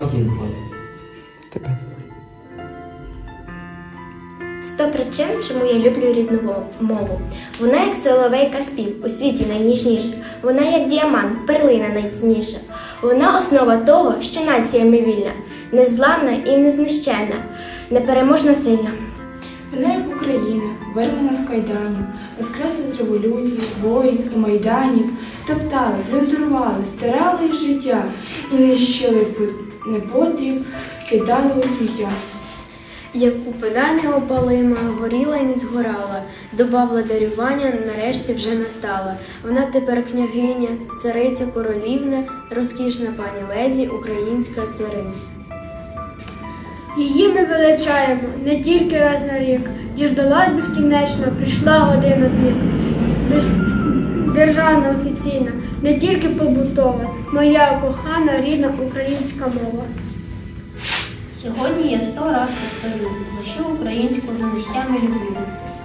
Один год. Тебе немає. Сто причин, чому я люблю рідну мову. Вона як соловейка спів, у світі найніжніша. Вона як діамант, перлина найцінніша. Вона основа того, що нація ми вільна, незламна і незнищенна, непереможна сильна. Вона як Україна, вирвана з кайданів, воскресла з революції, воїн, у майданів, топтали, плюндрували, стирали життя і нищили по- непотріб, кидали у сміття. Яку педа не опалима, горіла й не згорала, доба владарювання нарешті вже настала. Вона тепер княгиня, цариця королівна, розкішна пані леді, українська цариця. Її ми величаємо не тільки раз на рік, діждалась безкінечно, прийшла година пік. Дер- Державна офіційна, не тільки побутова, моя кохана рідна українська мова. Сьогодні я сто раз повторю, за що українську до нестями люблю.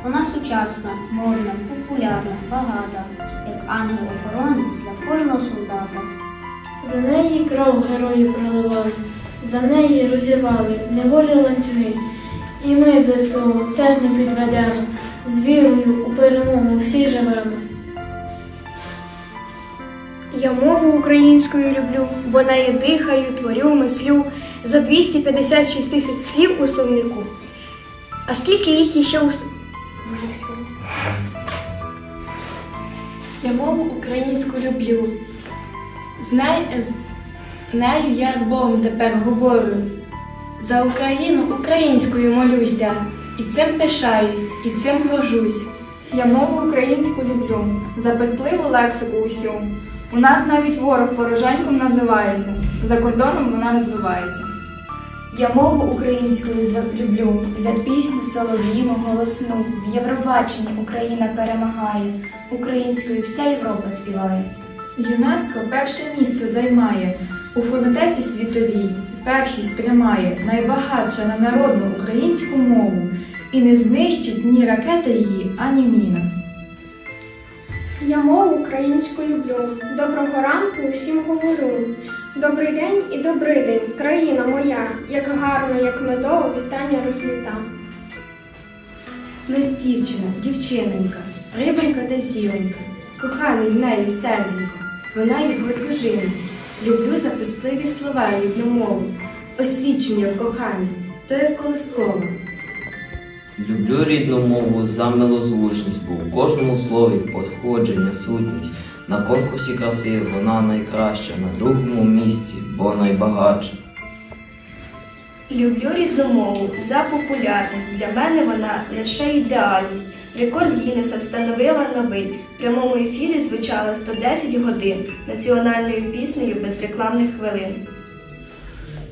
Вона сучасна, модна, популярна, багата, як ангел-охоронець для кожного солдата. За неї кров герої проливали, за неї розірвали неволі ланцюги. І ми ЗСУ теж не підведемо, з вірою у перемогу всі живемо. Я мову українською люблю, бо нею дихаю, творю, мислю за 256 тисяч слів у словнику. А скільки їх іще у. Я мову українську люблю. З нею, з нею я з Богом тепер говорю. За Україну українською молюся, і цим пишаюсь, і цим горжусь. Я мову українську люблю, за безпливу лексику усю. У нас навіть ворог вороженьком називається. За кордоном вона розвивається. Я мову українською люблю, за пісню солов'їну голосну. В Євробаченні Україна перемагає, українською вся Європа співає. ЮНЕСКО перше місце займає у фонотеці світовій. Першість тримає найбагатша на народну українську мову, і не знищить ні ракета її, ані міна. Я мову українську люблю. Доброго ранку усім говорю. Добрий день і добрий день, країна моя, як гарно, як медово, вітання розліта. Нас дівчина, дівчиненька, рибонька та зіронька, коханий в неї серденько, вона його дружина. Люблю запустливі слова рідну мову, освічення в коханні, то як колискова. Люблю рідну мову за милозвучність, бо у кожному слові походження, сутність. На конкурсі краси вона найкраща, на другому місці, бо найбагатша. Люблю рідну мову за популярність. Для мене вона лише ідеальність. Рекорд Гіннеса встановила новий. В прямому ефірі звучало 110 годин національною піснею без рекламних хвилин.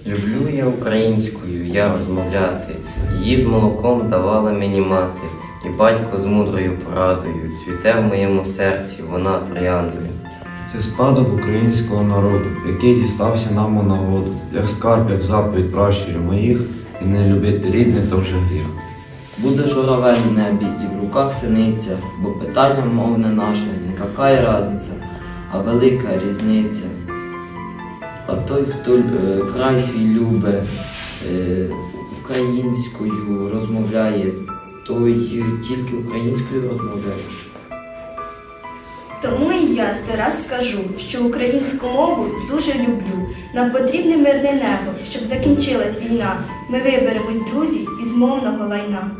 Люблю я українською, я розмовляти, її з молоком давала мені мати, і батько з мудрою порадою, цвіте в моєму серці, вона трояндою. Це спадок українського народу, який дістався нам у нагоду, як скарб, як заповідь пращурів моїх, і не любити рідне то вже гріх. Буде журавель в небі і в руках синиця, бо питання мовне наше не какая разниця, а велика різниця. А той, хто е, край свій любе, е, українською розмовляє, той тільки українською розмовляє. Тому і я сто раз скажу, що українську мову дуже люблю. Нам потрібне мирне небо, щоб закінчилась війна. Ми виберемось, друзі, із мовного лайна.